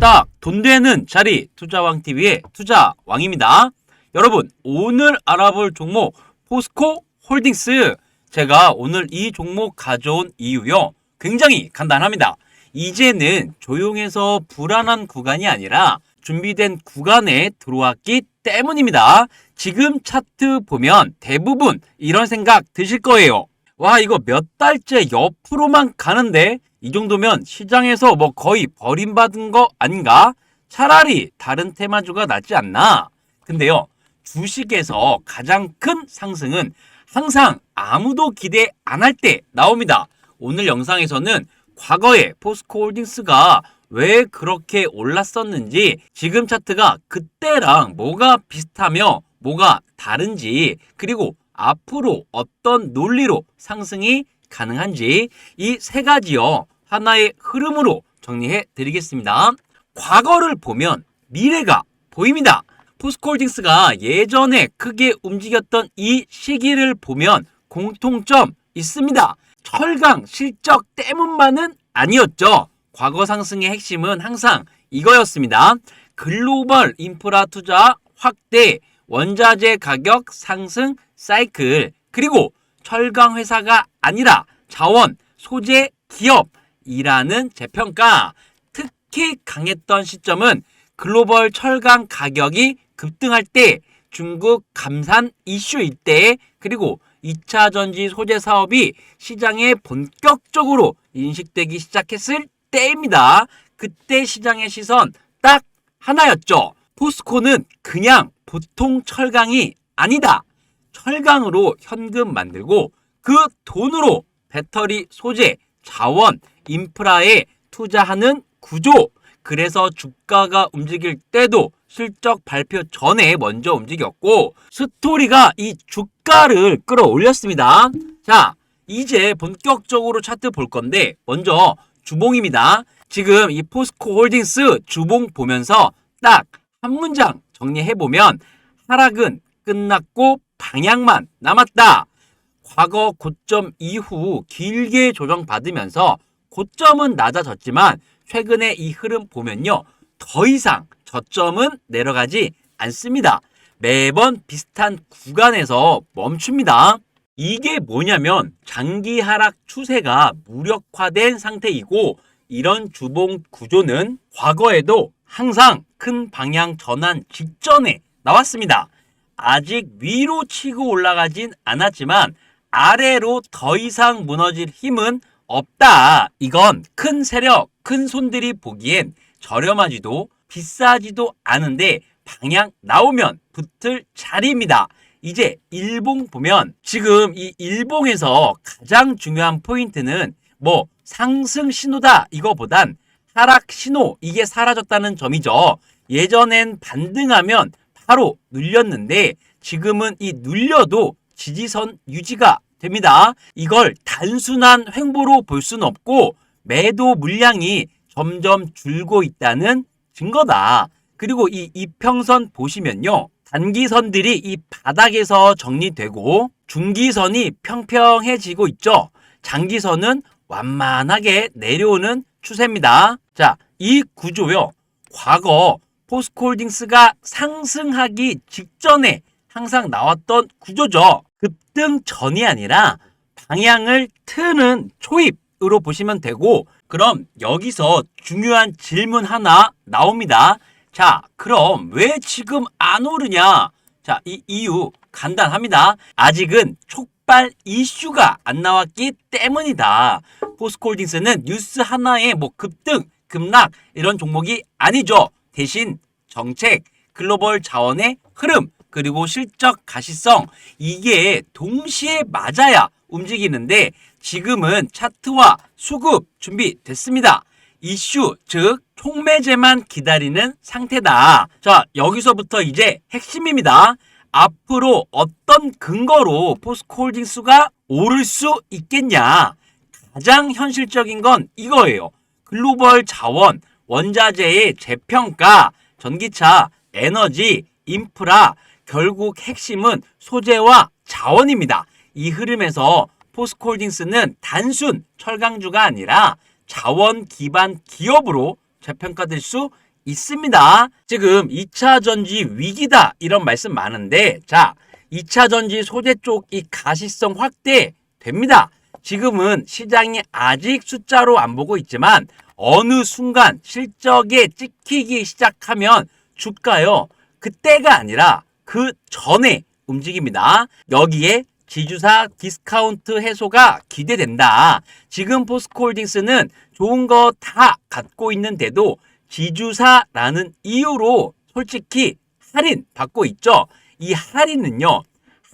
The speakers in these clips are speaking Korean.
딱 돈 되는 자리 투자왕TV의 투자왕입니다. 여러분 오늘 알아볼 종목 포스코 홀딩스 제가 오늘 이 종목 가져온 이유요 굉장히 간단합니다. 이제는 조용해서 불안한 구간이 아니라 준비된 구간에 들어왔기 때문입니다. 지금 차트 보면 대부분 이런 생각 드실 거예요. 와 이거 몇 달째 옆으로만 가는데 이 정도면 시장에서 뭐 거의 버림받은 거 아닌가? 차라리 다른 테마주가 낫지 않나? 근데요 주식에서 가장 큰 상승은 항상 아무도 기대 안 할 때 나옵니다. 오늘 영상에서는 과거에 포스코홀딩스가 왜 그렇게 올랐었는지 지금 차트가 그때랑 뭐가 비슷하며 뭐가 다른지 그리고 앞으로 어떤 논리로 상승이 가능한지 이 세 가지요 하나의 흐름으로 정리해 드리겠습니다. 과거를 보면 미래가 보입니다. 포스코홀딩스가 예전에 크게 움직였던 이 시기를 보면 공통점 있습니다. 철강 실적 때문만은 아니었죠. 과거 상승의 핵심은 항상 이거였습니다. 글로벌 인프라 투자 확대, 원자재 가격 상승 사이클, 그리고 철강 회사가 아니라 자원, 소재 기업이라는 재평가. 특히 강했던 시점은 글로벌 철강 가격이 급등할 때, 중국 감산 이슈일 때, 그리고 2차 전지 소재 사업이 시장에 본격적으로 인식되기 시작했을 때입니다. 그때 시장의 시선 딱 하나였죠. 포스코는 그냥 보통 철강이 아니다. 철강으로 현금 만들고 그 돈으로 배터리 소재, 자원, 인프라에 투자하는 구조. 그래서 주가가 움직일 때도 실적 발표 전에 먼저 움직였고 스토리가 이 주가를 끌어올렸습니다. 자, 이제 본격적으로 차트 볼 건데 먼저 주봉입니다. 지금 이 포스코 홀딩스 주봉 보면서 딱 한 문장 정리해 보면 하락은 끝났고 방향만 남았다. 과거 고점 이후 길게 조정받으면서 고점은 낮아졌지만 최근에 이 흐름 보면요. 더 이상 저점은 내려가지 않습니다. 매번 비슷한 구간에서 멈춥니다. 이게 뭐냐면 장기 하락 추세가 무력화된 상태이고 이런 주봉 구조는 과거에도 항상 큰 방향 전환 직전에 나왔습니다. 아직 위로 치고 올라가진 않았지만 아래로 더 이상 무너질 힘은 없다. 이건 큰 세력, 큰 손들이 보기엔 저렴하지도 비싸지도 않은데 방향 나오면 붙을 자리입니다. 이제 일봉 보면 지금 이 일봉에서 가장 중요한 포인트는 뭐 상승 신호다 이거보단 하락 신호 이게 사라졌다는 점이죠. 예전엔 반등하면 바로 눌렸는데 지금은 이 눌려도 지지선 유지가 됩니다. 이걸 단순한 횡보로 볼 수는 없고 매도 물량이 점점 줄고 있다는 증거다. 그리고 이 이평선 보시면요. 단기선들이 이 바닥에서 정리되고 중기선이 평평해지고 있죠. 장기선은 완만하게 내려오는 추세입니다. 자, 이 구조요. 과거 포스코홀딩스가 상승하기 직전에 항상 나왔던 구조죠. 급등 전이 아니라 방향을 트는 초입으로 보시면 되고 그럼 여기서 중요한 질문 하나 나옵니다. 자, 그럼 왜 지금 안 오르냐? 자, 이 이유 간단합니다. 아직은 촉발 이슈가 안 나왔기 때문이다. 포스코홀딩스는 뉴스 하나에 뭐 급등, 급락 이런 종목이 아니죠. 대신 정책, 글로벌 자원의 흐름, 그리고 실적 가시성 이게 동시에 맞아야 움직이는데 지금은 차트와 수급 준비됐습니다. 이슈 즉 총매제만 기다리는 상태다. 자 여기서부터 이제 핵심입니다. 앞으로 어떤 근거로 포스코홀딩스가 오를 수 있겠냐? 가장 현실적인 건 이거예요. 글로벌 자원, 원자재의 재평가, 전기차, 에너지, 인프라, 결국 핵심은 소재와 자원입니다. 이 흐름에서 포스코홀딩스는 단순 철강주가 아니라 자원 기반 기업으로 재평가될 수 있습니다. 지금 2차 전지 위기다 이런 말씀 많은데 자 2차 전지 소재 쪽 이 가시성 확대 됩니다. 지금은 시장이 아직 숫자로 안 보고 있지만 어느 순간 실적에 찍히기 시작하면 주가요 그때가 아니라 그 전에 움직입니다. 여기에 지주사 디스카운트 해소가 기대된다. 지금 포스코홀딩스는 좋은 거 다 갖고 있는데도 지주사라는 이유로 솔직히 할인 받고 있죠. 이 할인은요,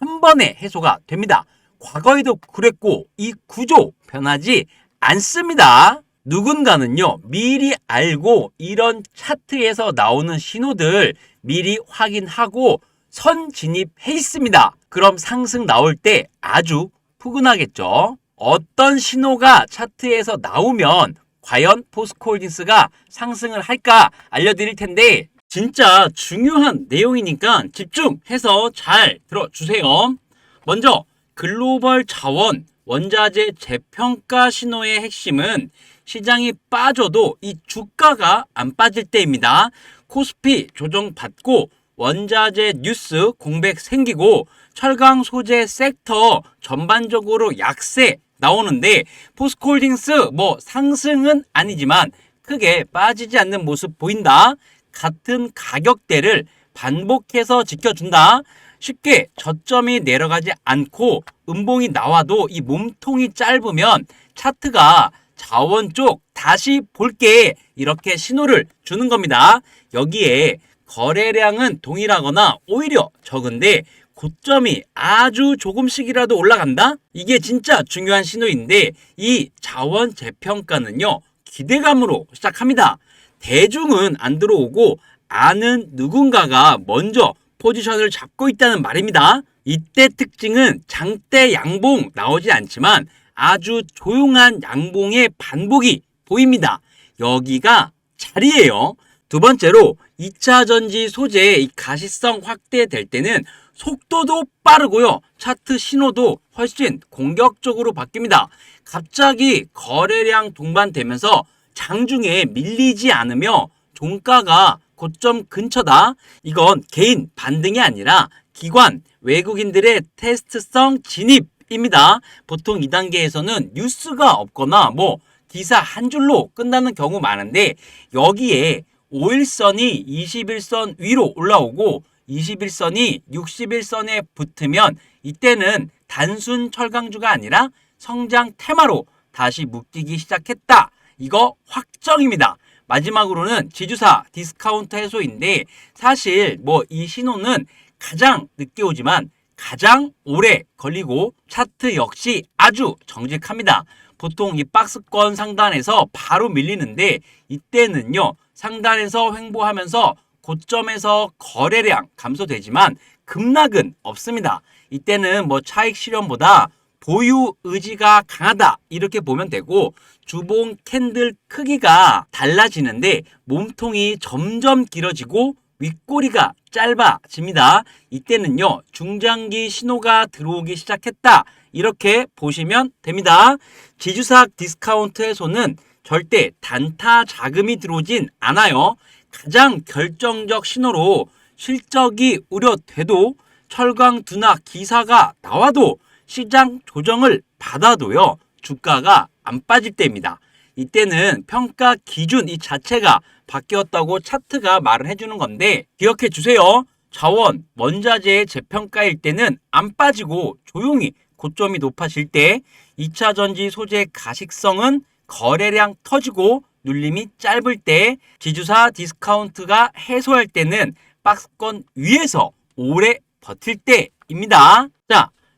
한 번에 해소가 됩니다. 과거에도 그랬고, 이 구조 변하지 않습니다. 누군가는요, 미리 알고 이런 차트에서 나오는 신호들 미리 확인하고 선 진입해 있습니다. 그럼 상승 나올 때 아주 푸근하겠죠. 어떤 신호가 차트에서 나오면 과연 포스코홀딩스가 상승을 할까 알려드릴 텐데 진짜 중요한 내용이니까 집중해서 잘 들어주세요. 먼저 글로벌 자원 원자재 재평가 신호의 핵심은 시장이 빠져도 이 주가가 안 빠질 때입니다. 코스피 조정받고 원자재 뉴스 공백 생기고 철강 소재 섹터 전반적으로 약세 나오는데 포스코홀딩스 뭐 상승은 아니지만 크게 빠지지 않는 모습 보인다. 같은 가격대를 반복해서 지켜준다. 쉽게 저점이 내려가지 않고 음봉이 나와도 이 몸통이 짧으면 차트가 자원 쪽 다시 볼게 이렇게 신호를 주는 겁니다. 여기에 거래량은 동일하거나 오히려 적은데 고점이 아주 조금씩이라도 올라간다? 이게 진짜 중요한 신호인데 이 자원 재평가는요 기대감으로 시작합니다. 대중은 안 들어오고 아는 누군가가 먼저 포지션을 잡고 있다는 말입니다. 이때 특징은 장대 양봉 나오지 않지만 아주 조용한 양봉의 반복이 보입니다. 여기가 자리예요. 두 번째로 2차 전지 소재의 이 가시성 확대될 때는 속도도 빠르고요. 차트 신호도 훨씬 공격적으로 바뀝니다. 갑자기 거래량 동반되면서 장중에 밀리지 않으며 종가가 고점 근처다. 이건 개인 반등이 아니라 기관 외국인들의 테스트성 진입입니다. 보통 2단계에서는 뉴스가 없거나 뭐 기사 한 줄로 끝나는 경우 많은데 여기에 5일선이 21선 위로 올라오고 21선이 61선에 붙으면 이때는 단순 철강주가 아니라 성장 테마로 다시 묶이기 시작했다. 이거 확정입니다. 마지막으로는 지주사 디스카운트 해소인데 사실 뭐 이 신호는 가장 늦게 오지만 가장 오래 걸리고 차트 역시 아주 정직합니다. 보통 이 박스권 상단에서 바로 밀리는데 이때는요 상단에서 횡보하면서 고점에서 거래량 감소되지만 급락은 없습니다. 이때는 뭐 차익 실현보다 보유 의지가 강하다 이렇게 보면 되고 주봉 캔들 크기가 달라지는데 몸통이 점점 길어지고 윗꼬리가 짧아집니다. 이때는요 중장기 신호가 들어오기 시작했다 이렇게 보시면 됩니다. 지주삭 디스카운트 해소는 절대 단타 자금이 들어오진 않아요. 가장 결정적 신호로 실적이 우려돼도 철강 둔화 기사가 나와도 시장 조정을 받아도요 주가가 안 빠질 때입니다. 이때는 평가 기준 이 자체가 바뀌었다고 차트가 말을 해주는 건데 기억해 주세요. 자원, 원자재의 재평가일 때는 안 빠지고 조용히 고점이 높아질 때 2차 전지 소재 가식성은 거래량 터지고 눌림이 짧을 때 지주사 디스카운트가 해소할 때는 박스권 위에서 오래 버틸 때입니다.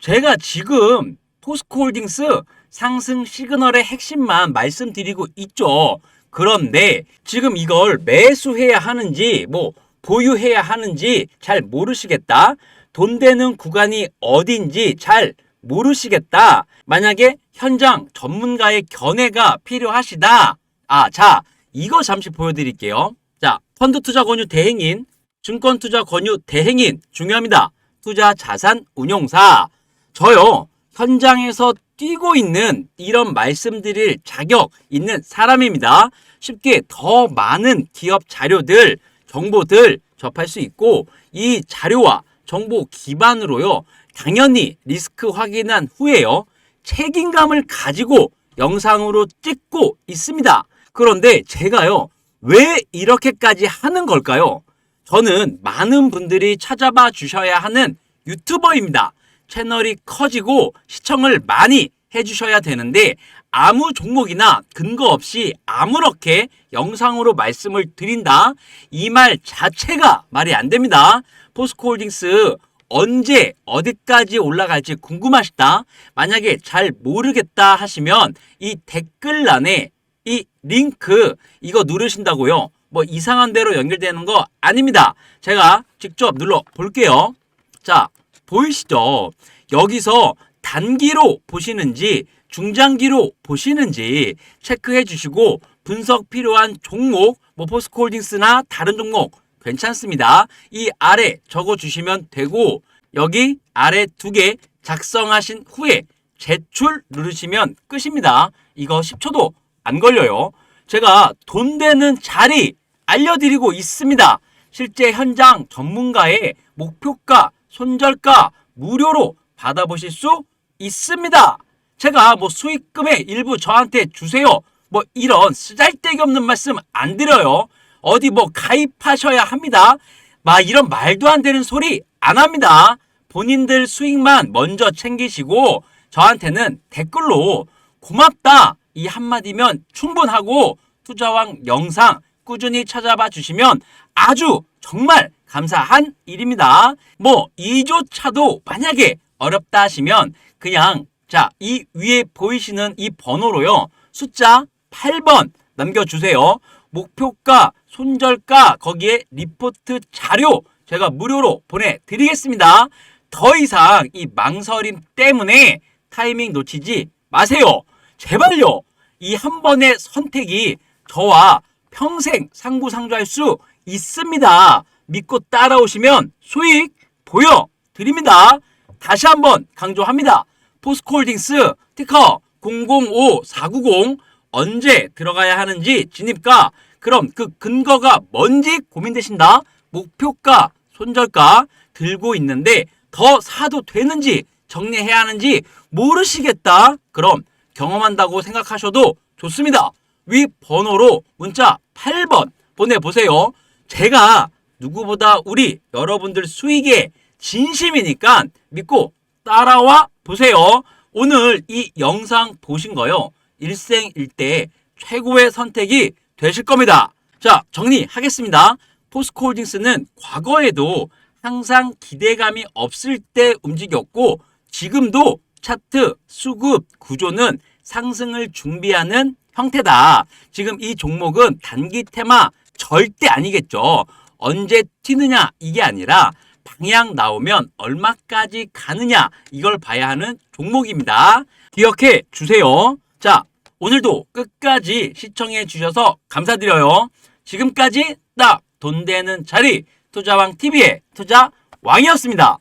자, 제가 지금 포스코홀딩스 상승 시그널의 핵심만 말씀드리고 있죠. 그런데 지금 이걸 매수해야 하는지 뭐 보유해야 하는지 잘 모르시겠다. 돈 되는 구간이 어딘지 잘 모르시겠다. 만약에 현장 전문가의 견해가 필요하시다. 아, 자, 이거 잠시 보여드릴게요. 자, 펀드 투자 권유 대행인, 증권 투자 권유 대행인 중요합니다. 투자 자산 운용사. 저요, 현장에서 뛰고 있는 이런 말씀드릴 자격 있는 사람입니다. 쉽게 더 많은 기업 자료들, 정보들 접할 수 있고 이 자료와 정보 기반으로요. 당연히 리스크 확인한 후에요. 책임감을 가지고 영상으로 찍고 있습니다. 그런데 제가요. 왜 이렇게까지 하는 걸까요? 저는 많은 분들이 찾아봐 주셔야 하는 유튜버입니다. 채널이 커지고 시청을 많이 해주셔야 되는데 아무 종목이나 근거 없이 아무렇게 영상으로 말씀을 드린다. 이 말 자체가 말이 안 됩니다. 포스코홀딩스 언제 어디까지 올라갈지 궁금하시다. 만약에 잘 모르겠다 하시면 이 댓글란에 이 링크 이거 누르신다고요. 뭐 이상한 대로 연결되는 거 아닙니다. 제가 직접 눌러 볼게요. 자, 보이시죠? 여기서 단기로 보시는지 중장기로 보시는지 체크해 주시고 분석 필요한 종목, 뭐 포스코홀딩스나 다른 종목 괜찮습니다. 이 아래 적어 주시면 되고 여기 아래 두 개 작성하신 후에 제출 누르시면 끝입니다. 이거 10초도 안 걸려요. 제가 돈 되는 자리 알려드리고 있습니다. 실제 현장 전문가의 목표가, 손절가 무료로 받아보실 수 있습니다. 제가 뭐 수익금의 일부 저한테 주세요. 뭐 이런 쓰잘데기 없는 말씀 안 드려요. 어디 뭐 가입하셔야 합니다. 막 이런 말도 안 되는 소리 안 합니다. 본인들 수익만 먼저 챙기시고 저한테는 댓글로 고맙다 이 한마디면 충분하고 투자왕 영상 꾸준히 찾아봐 주시면 아주 정말 감사한 일입니다. 뭐 이조차도 만약에 어렵다 하시면 그냥 자, 이 위에 보이시는 이 번호로요. 숫자 8번 남겨주세요. 목표가, 손절가, 거기에 리포트 자료 제가 무료로 보내드리겠습니다. 더 이상 이 망설임 때문에 타이밍 놓치지 마세요. 제발요. 이 한 번의 선택이 저와 평생 상부상조할 수 있습니다. 믿고 따라오시면 수익 보여드립니다. 다시 한번 강조합니다. 포스코홀딩스 티커 005490 언제 들어가야 하는지 진입가 그럼 그 근거가 뭔지 고민되신다. 목표가 손절가 들고 있는데 더 사도 되는지 정리해야 하는지 모르시겠다. 그럼 경험한다고 생각하셔도 좋습니다. 위 번호로 문자 8번 보내보세요. 제가 누구보다 우리 여러분들 수익에 진심이니까 믿고 따라와 보세요. 오늘 이 영상 보신 거요. 일생일대 최고의 선택이 되실 겁니다. 자, 정리하겠습니다. 포스코홀딩스는 과거에도 항상 기대감이 없을 때 움직였고 지금도 차트 수급 구조는 상승을 준비하는 형태다. 지금 이 종목은 단기 테마 절대 아니겠죠. 언제 튀느냐 이게 아니라 방향 나오면 얼마까지 가느냐 이걸 봐야 하는 종목입니다. 기억해 주세요. 자, 오늘도 끝까지 시청해 주셔서 감사드려요. 지금까지 딱 돈 되는 자리 투자왕 TV의 투자 왕이었습니다.